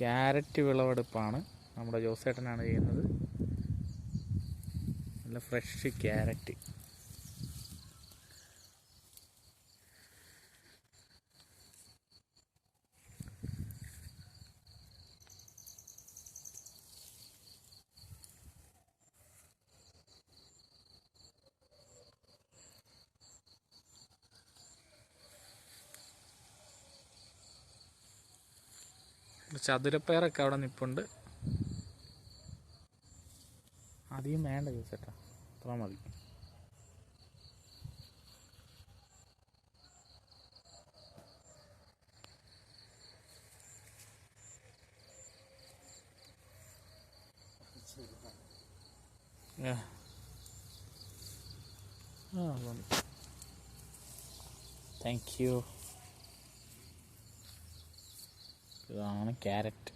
Carrot വിളവെടുപ്പാണ് നമ്മുടെ ജോസേട്ടനാണ് ചെയ്യുന്നത്. നല്ല ഫ്രഷ് ക്യാരറ്റ്. ചതുരപ്പയറൊക്കെ അവിടെ നിപ്പുണ്ട്. അധികം വേണ്ട കേട്ടോ. അത്ര മതി. ആ. താങ്ക് യു ഇതാണ് ക്യാരറ്റ്